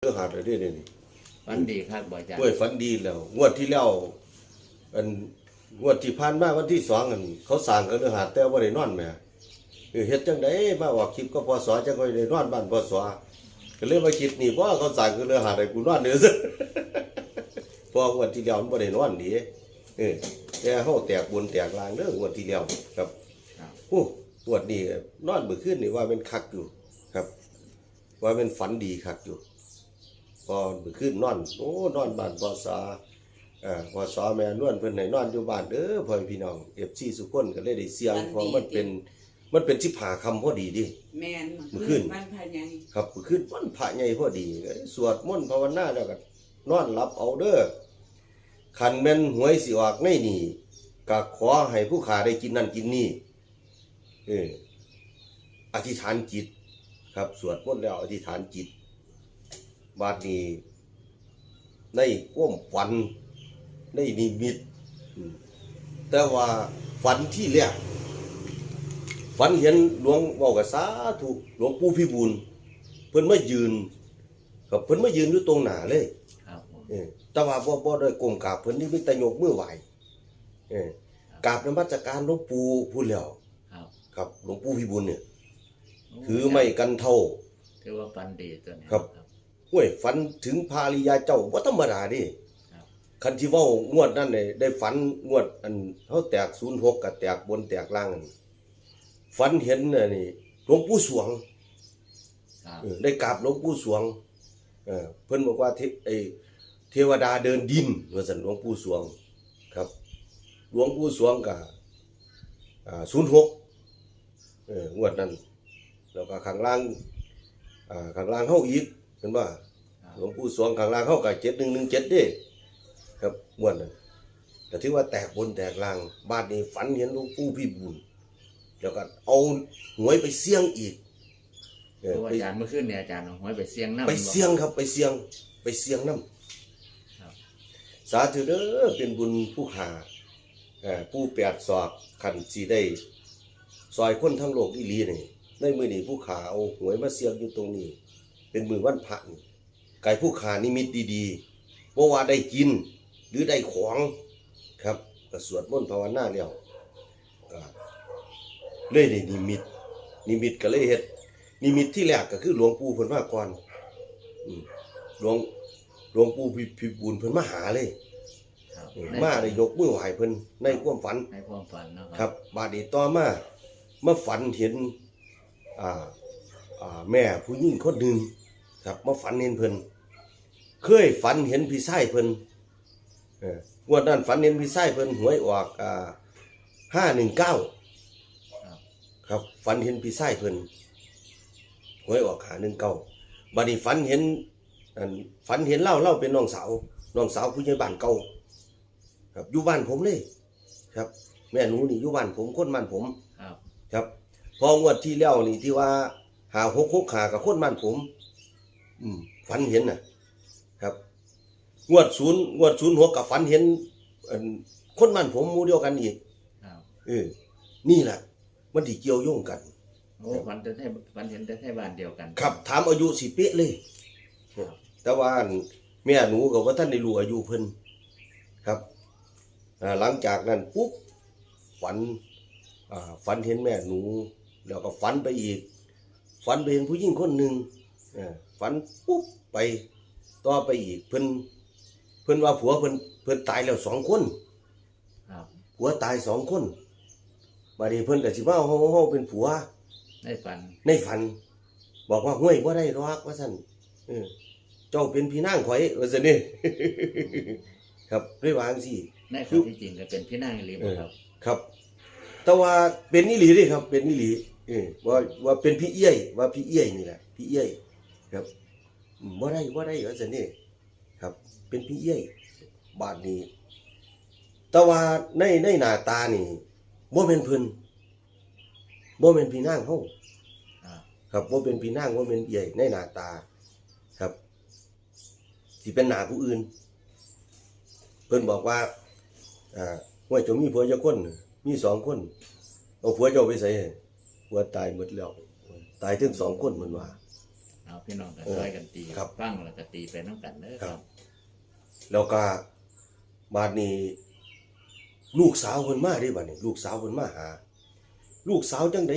เรื่องหาดอะไรเนี่ยนี่ฝันดีครับบ่อาจารย์กล้วยฝันดีแล้วงวดที่แล้วอันงวดที่ผ่านมาวันที่สองอันเขาสั่งกันเรื่องหาดแต่ว่าได้นอนแหม่เออเฮ็ดจังไดมาออกคลิปก็พอสอจังค่อยได้นอนบ้านพอสอก็เลยมาคิดนี่ว่าเขาสั่งกันเรื่องหาดให้กูนอนเด้อซะ เพองวดที่แล้วมันบ่ได้นอนดีเออแต่เฮาแตกบนแตกลางเด้องวดที่แล้วครับครับโอ้งวดนี้นอนเมื่อคืนนี่ว่าเป็นคักอยู่ครับ ว่าเป็นฝันดีคักอยู่ พอเมื่อคืนนอนโอ้นอนบ้านพอสาเอ่อพอสาแม่นวลเพิ่นให้นอนอยู่บ้านเด้อพ่อพี่น้อง FC สุคนก็เลยได้เสียงเพราะมันเป็นมันเป็นสิบหาคำพอดีดิ แม่นมื้อคืน บ้านพายังครับเมื่อคืนวันพระใหญ่พอดีก็สวดมนต์ภาวนาแล้วก็นอนหลับเอาเด้อคันแม่นหวยสิออกในนี่ก็ขอให้ผู้ขาได้กินนั่นกินนี่เอออธิษฐานจิต ครับสวดมนต์แล้วอธิษฐานจิต บาดนี้ในความฝันในนิมิตอืมแต่ว่าฝันที่แรกฝันเห็นหลวงเว้ากับสาธุหลวงปู่พิบูลเพิ่นมายืนกับเพิ่นมายืนอยู่ตรงหน้าเลยครับผมเออแต่ว่าบ่บ่ได้ก้มกราบเพิ่นนี่มีแต่ยกมือไหว้เออกราบนมัสการหลวงปู่พูดแล้วครับครับหลวงปู่พิบูลเนี่ยโถือไม้กันเท่าถือว่าฝันดีตัวนี้ครับ ห้วยฝันถึงภาริยาเจ้าบ่ธรรมดาดิครับคันที่เว้างวดนั่นได้ได้ฝันงวดอันเฮาแตก06กับแตกบนแตกล่างนั่นฝันเห็นน่ะนี่หลวงปู่สวงครับเออได้กราบหลวงปู่สวงเออเพิ่นบอกว่าเทไอเทวดาเดินดินว่าซั่นหลวงปู่สวงครับหลวงปู่สวงก็อ่า06เอองวดนั้นแล้วก็ข้างล่างอ่าข้างล่างเฮาอีก เห็นบ่ครับหลวงปู่สวงข้างล่างเขาก็เจ็ดหนึ่งหนึ่งเจ็ดเด้ครับม่วนนั้นแต่ถือว่าแตกบนแตกล่างบ้านนี้ฝันเห็นหลวงปู่พี่บุญแล้วก็เอาหวยไปเสี่ยงอีกเออตัวไปอาจารย์เมื่อคืนเนี่ยอาจารย์เอาหวยไปเสี่ยงน้ำไปเสี่ยงครับไปเสี่ยงไปเสี่ยงน้ครับำสาธุเด้อเป็นบุญผู้หาเอ่อผู้แปดศอกขันสีได้ซอยคนทั้งโลกอีหลีนี่ในมือนี้ผู้ขาเอาหวยมาเสี่ยงอยู่ตรงนี้ เป็นมือวันพระนี่ไก่ผู้ขานิมิตดีๆบ่ว่าได้กินหรือได้ของครับก็สวดมนต์ภาวนาแล้วก็เลยได้นิมิต นิมิตก็เลยเฮ็ดนิมิตที่แรกก็คือหลวงปู่เพิ่นมาก่อนอืมหลวงหลวงปู่พิพิบูลเพิ่นมาหาเลยครับเออมาได้ยกมือไหว้เพิ่นในความฝันในความฝันเนาะครับ บาดนี้ต่อมามาฝันเห็นอ่าอ่าแม่ผู้หญิงคนหนึ่ง ครับมาฝันเห็นเพิ่นเคยฝันเห็นพี่ชายเพิ่นเอองวดนั้นฝันเห็นพี่ชายเพิ่นหวยออกอ่าห้าหนึ่งเก้าครับครับฝันเห็นพี่ชายเพิ่นหวยออกหาหนึ่งเก้าบัดนี้ฝันเห็นอันฝันเห็นเล่าเล่าเป็นน้องสาวน้องสาวผู้ใหญ่บ้านเก่าครับอยู่บ้านผมเลยครับ แม่หนูนี่อยู่บ้านผมคนบ้านผมครับ ครับพองวดที่แล้วนี่ที่ว่าหาหกหกหากับคนบ้านผม อืมฝันเห็นน่ะ ครับ งวดศูนย์งวดศูนย์หกกับฝันเห็นอันคนบ้านผมหมู่เดียวกันอีกครับเออนี่แหละมันที่เกี่ยวโยงกัน โอ้ฝันแต่ให้ฝันเห็นแต่ให้บ้านเดียวกันครับ ถามอายุสิเป๊ะเลยครับแต่ว่าอันแม่หนูกับว่าท่านได้รู้อายุเพิ่นครับอ่าหลังจากนั้นปุ๊บฝันอ่าฝันเห็นแม่หนู แล้วก็ฝันไปอีก ฝันไปเห็นผู้หญิงคนหนึ่งอ่า ฝันปุ๊บไปต่อไปอีกเพิ่นเพิ่นว่าผัวเพิ่นเพิ่นตายแล้วสองคนครับ ผัวตายสองคนบัดนี้เพิ่นก็สิมาเอาเฮาเฮาเป็นผัวในฝันในฝัน บอกว่าห้วยว่าได้รอกว่าสั่นเออเจ้าเป็นพี่นางข่อยว่าสั่นนี่ ครับด้วยวาจั่งสิ ในความที่จริงก็เป็นพี่นางอีหลีบ่ครับครับ แต่ว่าเป็นนิหลีเดิครับ เป็นนิหลีเออว่าว่าเป็นพี่เอี้ยว่าพี่เอี้ยนี่แหละพี่เอี้ย ครับอืมว่าได้ว่าได้ว่าสั่นนี่ครับ เป็นพี่เอี้ยบาทนี้ แต่ว่าในในหน้าตานี่บ่เป็นเพิ่นบ่เป็นพี่นางเฮาครับครับว่าเป็นพี่นางว่าเป็นใหญ่ในหน้าตา ครับที่เป็นหน้าผู้อื่น เพิ่นบอกว่าอ่าว่าเจะมีผัวจะคนมีสองคนเอาผัวเจ้าไปใส่ผัวตายหมดแล้ว ตายถึงสองคนมันว่า เอาพี่น้องก็เออช่วยกันตีครับฟังแล้วก็ตีไปน้ำกันเด้อคครัรับ บ แล้วก็บาดนี้ลูกสาวเพิ่นมาเด้บัดนี้ลูกสาวเพิ่นมาหา ลูกสาวจังได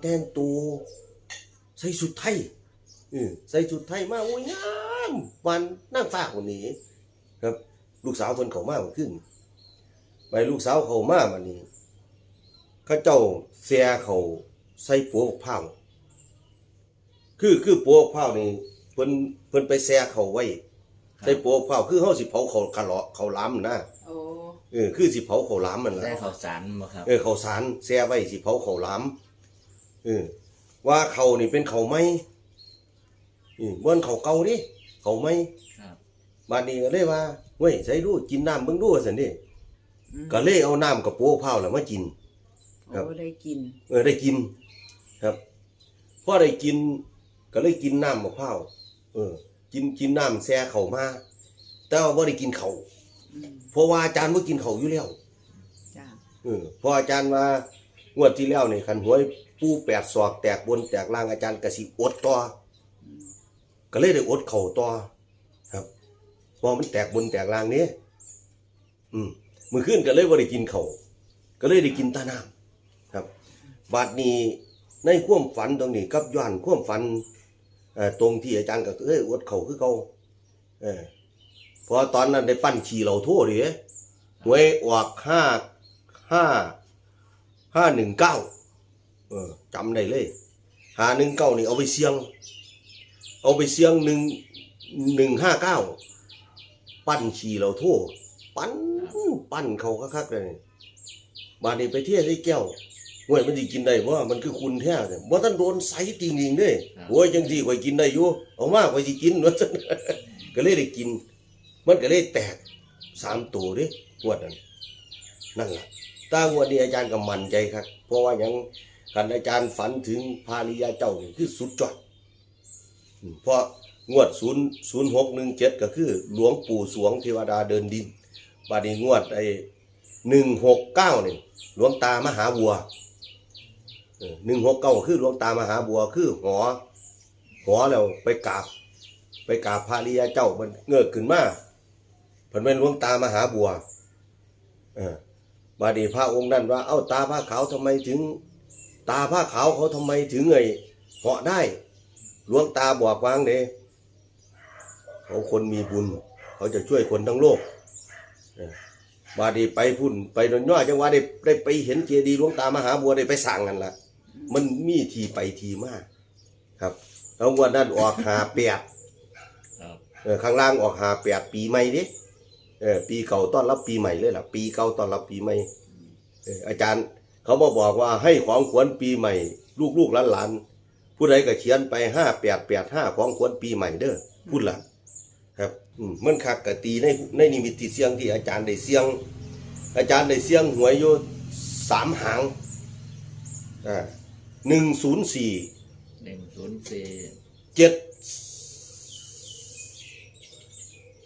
แต่งตัวใส่ชุดไทยเออใส่ชุดไทยมาโอ้ยงามวันนั่งฟ้าคนนี้ ครับ ลูกสาวเพิ่นเข้ามาเมื่อคืนไปลูกสาวเข้ามาบัดนี้ เขาเจ้าแซ่เขาใส่ปัวบักพร้าว คือคือปัวบักพร้าวนี่เพิ่นเพิ่นไปแซ่เขาไว้ใส่ปัวบักพร้าวคือเฮาสิเผาเขากะเลาะเขาล้ํนะโอ้เออคือสิเผาข้าวหลามมันล่ะได้ข่าวสารมาครับ เออข้าวสารแช่ไว้สิเผาข้าวหลามเออว่าเขาวนี่เป็นเขาวไหมอืมบ่นเขาวเก่าดิเขาวไหมครับ บาดนี้ก็เลยว่าเว้ยใส่ดูกินน้ำเบิ่งดูซั่นดิอืมก็เลยเอาน้ำกับโป๊ะพร้าวแล้วมากิน ครับ โอ้ได้กิน เออได้กินครับพอได้กิน ก็เลยกินน้ำมะพร้าวเออ กินกินน้ำแช่เขาวมาแต่ว่าบ่ได้กินเขาวอืมเพราะว่าอาจารย์บ่กินเขาวอยู่แล้วจ้าเออพออาจารย์ว่างวดที่แล้วนี่คันหวยปูแปดศอกแตกบนแตกล่างอาจารย์กสิอดต่ออืมก็เลยได้อดเข่าต่อครับเพอมันแตกบนแตกล่างนี้อืมมือขึ้นก็เลยว่าได้กินเขา่าวก็เลยได้กินตาน้ำครับ บาดนี้ในความฝันตรงนี้กับย้อนความฝันเอ่อ ตรงที่อาจารย์ก็เอ้ยอดเข่าคือเขาเออเพอตอนนั้นได้ปั้นขี่เราทั่วเลยหวยออกห้าห้าห้าหนึ่งเก้าเออจำได้เลยห้าหนึ่งเก้านี่เอาไปเสี่ยง เอาไปเสี่ยงหนึ่งหนึ่งห้าเก้าปั้นขี่เราทั่วปั้นปั้นเขาคักๆเลยบาดนี้ไปเที่ยวที่แก้ว เว้ยมันสิกินได้บ่มันคือคุณแท้เนี่ยบ่ทันโดนใส่จริงๆเด้โอ้ยจังซี่ข่อยกินได้อยู่เอามาข่อยสิกินว่าซั่นก็เลยได้กิน มันก็เลยแตกสามตัวเด้งวดนั้นนั่นล่ะตางวดนี้อาจารย์ก็มั่นใจครับ เพราะว่าหยังคันอาจารย์ฝันถึงภาริยาเจ้านี่คือสุดยอดอืมเพราะงวด0 0 6 1 7ก็คือหลวงปู่สวงเทวดาเดินดินบาดนี้งวดไอ้169นี่หลวงตามหาบัว เออ169คือหลวงตามหาบัวคือหอหอแล้วไปกราบ ไปกราบพระริยาเจ้ามันเงือกขึ้นมาเพิ่นเป็นหลวงตามหาบัวเออบาดีพระองค์นั้นว่า เอ้าตาผ้าขาวทำไมถึง ตาผ้าขาวเขาทำไมถึงไอ้เหาะได้หลวงตาบอกวางเด้เขาคนมีบุญ เขาจะช่วยคนทั้งโลกบาดีไปพุ่นไปนนย่อจังหวะได้ได้ไปเห็นเจดีย์หลวงตามหาบัวได้ไปสั่งกันละ มันมีทีไปทีมากครับแล้วงวันนั้นออกหาแปดครับ เออข้างล่างออกหาแปดปีใหม่ดิเออปีเก่าต้อนรับปีใหม่เลยล่ะ ปีเก่าต้อนรับปีใหม่เอออาจารย์ เขามาบอกว่าให้ของขวัญปีใหม่ ลูกๆหลานๆผู้ใดก็เขียนไปห้าแปดแปดห้าของขวัญปีใหม่เด้อพูดล่ะ ครับอืมมันคักกะตีในในนิมิตที่เสียงที่อาจารย์ได้เสียง อาจารย์ได้เสียงหวยอยู่สามหางอ่า หนึ่งศูนย์สี่หนึ่งศูนย์สี่เจ็ด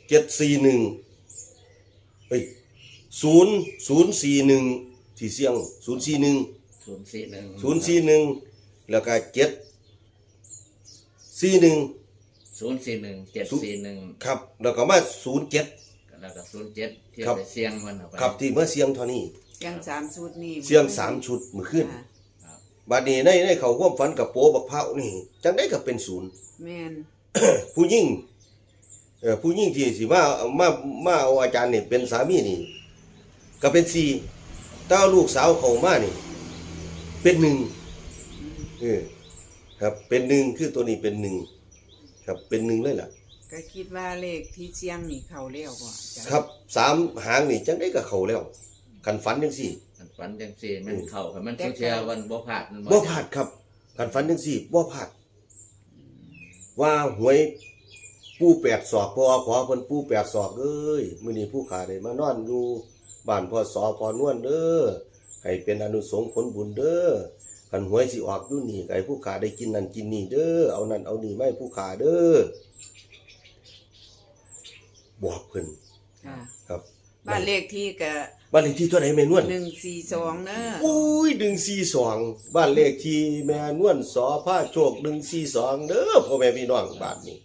เจ็ดสี่หนึ่งเฮ้ยศูนย์ศูนย์สี่หนึ่งที่เสียงศูนย์สี่หนึ่งศูนย์สี่หนึ่งศูนย์สี่หนึ่งแล้วก็เจ็ดสี่หนึ่งศูนย์สี่หนึ่งเจ็ดสี่หนึ่งครับ แล้วก็มาศูนย์เจ็ดแล้วก็ศูนย์เจ็ดที่ครับไปเสียงมันเอาไปครับที่เมื่อเสียงเท่านี้เสียงสามชุดนี่เสียงสามชุดมือขึ้นจ้า บัดนี้ในในเขาความฝันกับโปบักเผานี่ จังได้ก็เป็นศูนย์ แม่นผู้ยิ่งเออผู้ยิ่งที่สิมามามาเอาอาจารย์นี่เป็นสามีนี่ ก็เป็นสี่ถ้าเอาลูกสาวเขามานี่ เป็นหนึ่งอืมเออครับเป็นหนึ่งคือตัวนี้เป็นหนึ่งครับเป็นหนึ่งเลยล่ะ ก็คิดว่าเลขที่เสียงนี่เข้าแล้วบ่จ้าครับสามหางนี่จังได้ก็เขาแล้วคันฝันจังสี่ มันฝันจังสี่มันเข่าค่ะมันเชียวันบ่พลาดมันบ่พลาดครับคันฝันจังสี่บ่พลาดว่าหวยปูแปดศอกพอขอเพิ่นปูแปดศอกเอ้ยมื้อนี้ผู้ขาได้มานอนอยู่บ้านพ่อสอพอนวลเด้อให้เป็นอนุสงส์ผลบุญเด้อคันหวยสิออกอยู่นี่ก็ให้ผู้ขาได้กินนั่นกินนี่เด้อเอานั่นเอานี่มาให้ผู้ขาเด้อบอกเพิ่นค่ะ ครับ บ้านเลขที่ก็ บ้านเลขที่ตัวไหนแม่นวลหนึ่งสี่สองเนอะอุ้ยดึงสี่สองบ้านเลขที่แม่นวลสอผ้าโชคดึงสี่สองเด้อพ่อแม่พี่น้องบ้านนี้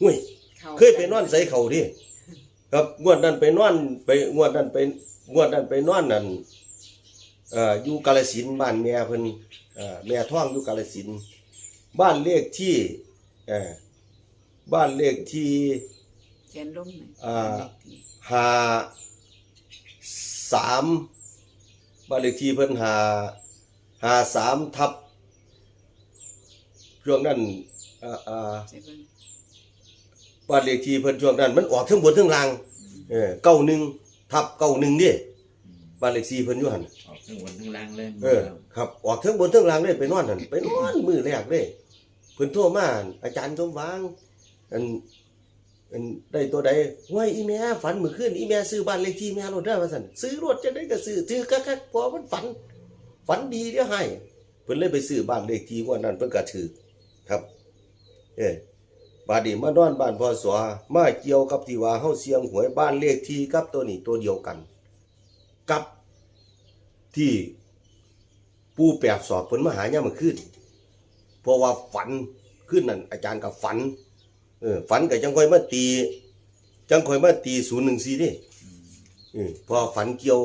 หุ้ยข้าเคยไปนอนใส่เขาดิครับงวดนั้นไปนอนไปงวดนั้นไปงวดนั้นไปนอนนั่นเอ่ออยู่กาฬสินธุ์บ้านแม่เพิ่นเอ่อแม่ท้องอยู่กาฬสินธุ์บ้านเลขที่เอ่อบ้านเลขที่เขียนลงหน่อยอ่าห้า สามบ้านเลขที่เพิ่นหาหาสามทับช่วงนั้นอ่าอ่าใช่เบิ่งบ้านเลขที่เพิ่นช่วงนั้น มันออกทั้งบนทั้งล่างเออเก้าหนึ่งทับเก้าหนึ่งนี่บ้านเลขที่เพิ่นอยู่หันออกทั้งบนทั้งล่างเลยเออครับออกทั้งบนทั้งล่างเลยไปนอนหันไปนอนมือแรกเลยเพิ่นโทรมาอาจารย์สมหวางอันอัน ได้ตัวใดห้วยอีแม่ฝันเมื่อคืนอีแม่ซื้อบ้านเลขที่แม่รถได้อว่าซั่นซื้อรถจะได้ก็ซื้อถือคักๆเพอมันฝัน ฝันดีเด้อให้เพิ่นเลยไปซื้อบ้านเลขที่งวดนั้นเพิ่นก็ถือครับ เออบาดนี้มานอนบ้านพ่อสวมาเกี่ยวกับที่ว่าเฮาเสียงหวยบ้านเลขที่กับตัวนี้ตัวเดียวกัน กับที่ปู่แปบสอบเพิ่นมาหายามมื้อคืนเพราะว่าฝันคืนนั้นอาจารย์ก็ฝัน เออฝันก็จังค่อยมาตี จังค่อยมาตี014นี่เออพอฝันเกี่ยว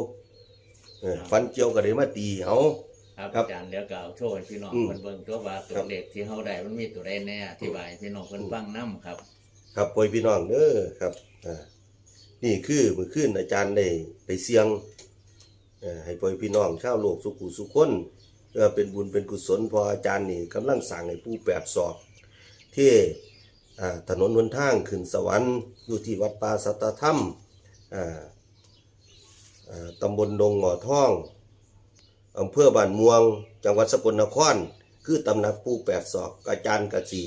เออฝันเกี่ยวก็ได้มาตีเอา ครับครับอาจารย์เดี๋ยวก็เอาโชว์ให้พี่น้องอืมเพิ่นเบิ่งตัวว่าตัวเลขที่เฮาได้มันมีตัวใดแน่อธิบายให้พี่น้องเพิ่นฟังนํครับ ครับป่วยพี่น้องเด้อครับอ่านี่คือมื้อคืนอาจารย์ได้ไปเสียงเอ่อให้ป่วยพี่น้องชาวโลกสุขุสุขคนเพื่อเป็นบุญเป็นกุศลเพออาจารย์นี่กำลังสั่งให้ผู้แปดศอก ที่อ่า ถนนหนทางขึ้นสวรรค์อยู่ที่วัดป่าสัตตธรรมอ่าอ่าตำบลดงหงอทองอำเภอบ้านม่วง จังหวัดสกลนคร คือตำหนักผู้แปดศอกอาจารย์กสี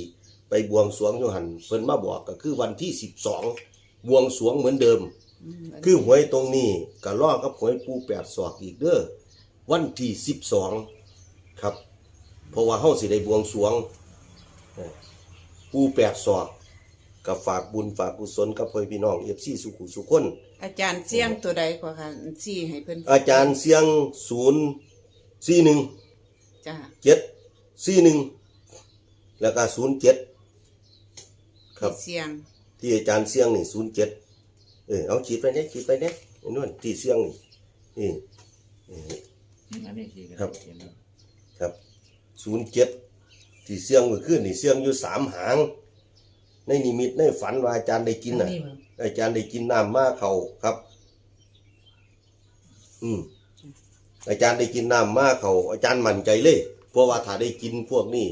ไปบวงสรวงอยู่หันเพิ่นมาบอกก็คือวันที่12บวงสรวงเหมือนเดิมอืมคือหวยตรงนี้ก็ล่อกับหวยปูแปดศอกอีกเด้อวันที่12ครับ เพราะว่าเฮาสิได้บวงสรวงเอ่อ ปูแปดศอกกับฝากบุญฝากกุศลกับพ่อพี่น้อง FC สุขุสุขคนอาจารย์เสียงตัวใดกว่าค่ะซี่ให้เพิ่นอาจารย์เสียง041จ้า741แล้วก็07ครับเสียงที่อาจารย์เสียงนี่ศูนย์เจ็ดเออเอาขีดไปเนี่ยขีดไปเนี่ยไอ้นู่นที่เสียงนี่นี่อันนี้คือครับเห็นแล้วครับศูนย์เจ็ด ที่เสียงเมื่อคืนนี่เสียงอยู่สามหาง ในนิมิตในฝันว่าอาจารย์ได้กินน่ะอาจารย์ได้กินน้ำมาเขาครับ อืม อาจารย์ได้กินน้ำมาเขาอาจารย์มั่นใจเลย เพราะว่าถ้าได้กินพวกนี้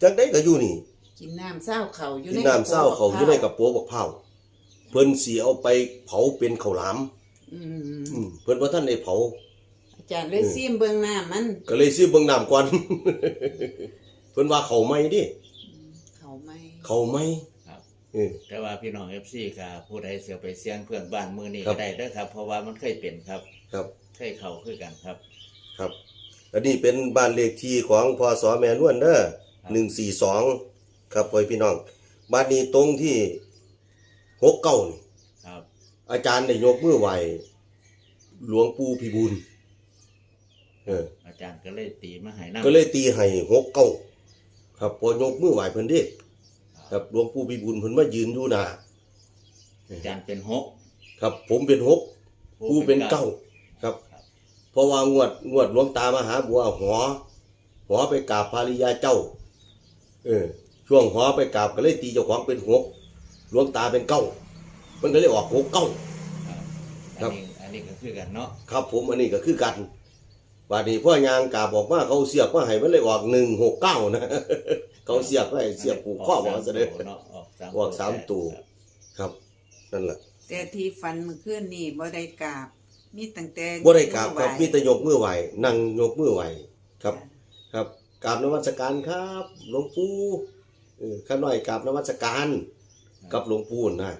จังได้ก็อยู่นี่ กินน้ำเศร้าเขาอยู่กิในนน้ำเศร้าเขาอยู่ในกระโปรงบักเผาเพิ่นสีเอาไปเผาเป็นข้าวหลาม อืมอืมเพิ่นว่าท่านได้เผา อาจารย์เลยซิมเบิ่งน้ำมันก็เลยซื้อเบิ่งน้ำก่อน เพิ่นว่าเขาไหม่ดิ เขาไม่เขาไหม่ครับ เออ แต่ว่าพี่น้อง FC ก็ผู้ใดเสียไปเสี่ยงเพื่อนบ้านมื้อนี้ครัก็บ ได้เด้อครับ เพราะว่ามันเคยเป็นครับครับ เคยเข้าคือกันครับ ครับอันนี้เป็นบ้านเลขที่ของพศแม่นวลเด้อครับหนึ่งสี่สองครับพ่อพี่น้องบ้านนี้ตรงที่หกเก้านี่ ครับ อาจารย์ได้ยกมือไหวหลวงปู่พิบูลเออ อาจารย์ก็เลยตีมาให้นํก็เลยตีให้หกเก้า ครับพอยกมือไหวเพิ่นเด้ครับหลวงปู่พิบูลเพิ่นมายืนอยู่หน้าอาจารย์เป็นหกครับ ผมเป็นหกผู้เป็นเก้าครับครับเพราะว่างวดงวดหลวงตามหาบัวหอหอไปกราบภริยาเจ้า เออ ช่วงหอไปกราบก็เลยตีเจ้าของเป็นหกหลวงตาเป็นเก้ามันก็เลยออกหกเก้า ครัอับนนี้อันนี้ก็คือกันเนาะครับผมอันนี้ก็คือกัน บาดนี้พ่อยางกราบบอกว่าเขาเสียบมาให้มันเลยออกหนึ่งหกเก้านะเขาเสียบไว้เสียบผูกข้อบอกซะเลยเนาะออกสามออกสามตัวครับครับนั่นแหละแต่ที่ฟันเมื่อคืนนี่บ่ได้กราบ มีตั้งแต่บ่ได้กราบครับไหว้มีแต่ยกมือไหวนั่งยกมือไหวครับ ครับกราบนมัสการครับหลวงปู่เออข้าน้อยกราบนมัสการกับหลวงปู่นะ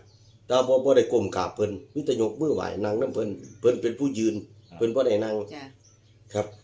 แต่บ่บ่ได้ก้มกราบเพิ่นมีแต่ยกมือไหวนั่งนํเพิ่นเพิ่นเป็นผู้ยืนเพิ่นบ่ได้นั่งจ้ะ ครับ